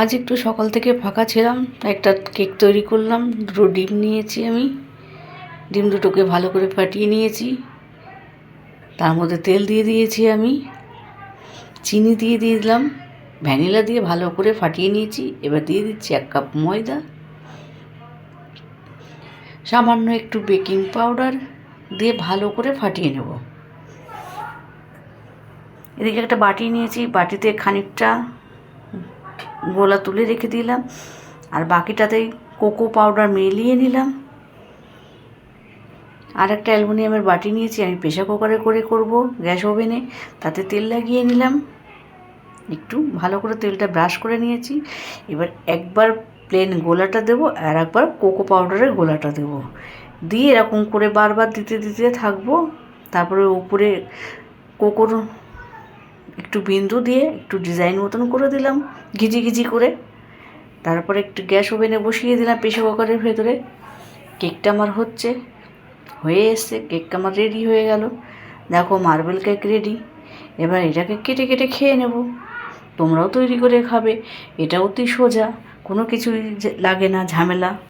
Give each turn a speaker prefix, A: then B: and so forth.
A: আজ একটু সকাল থেকে ফাঁকা ছিলাম, একটা কেক তৈরি করলাম, দুটো ডিম নিয়েছি আমি। ডিম দুটোকে ভালো করে ফাটিয়ে নিয়েছি। তার মধ্যে তেল দিয়ে দিয়েছি আমি, চিনি দিয়ে দিয়ে দিলাম, ভ্যানিলা দিয়ে ভালো করে ফাটিয়ে নিয়েছি, এবার দিয়ে দিচ্ছি এক কাপ ময়দা। সামান্য একটু বেকিং পাউডার দিয়ে ভালো করে ফাটিয়ে নেব। এদিকে একটা বাটি নিয়েছি, বাটিতে খানিকটা গোলা তুলে রেখে দিলাম। আর বাকিটাতেই কোকো পাউডার মিলিয়ে নিলাম। আর একটা অ্যালুমিনিয়ামের বাটি নিয়েছি, আমি প্রেশার কুকারে করে করব গ্যাস ওভেনে। তাতে তেল লাগিয়ে নিলাম। একটু ভালো করে তেলটা ব্রাশ করে নিয়েছি। এবার একবার প্লেন গোলাটা দেবো আর একবার কোকো পাউডারের গোলাটা দেবো। দিয়ে এরকম করে বারবার দিতে দিতে থাকব। তারপরে উপরে কোকোর একটু বিন্দু দিয়ে একটু ডিজাইন মতন করে দিলাম ঘিজি ঘিজি করে। তারপরে একটু গ্যাস ওভেনে বসিয়ে দিলাম প্রেশার কুকারের ভেতরে। কেকটা আমার হচ্ছে, হয়ে এসছে, কেকটা আমার রেডি হয়ে গেল। দেখো মার্বেল কেক রেডি এবার এটাকে কেটে কেটে খেয়ে নেব। তোমরাও তৈরি করে খাবে এটা অতি সোজা, কোনো কিছুই লাগে না, ঝামেলা।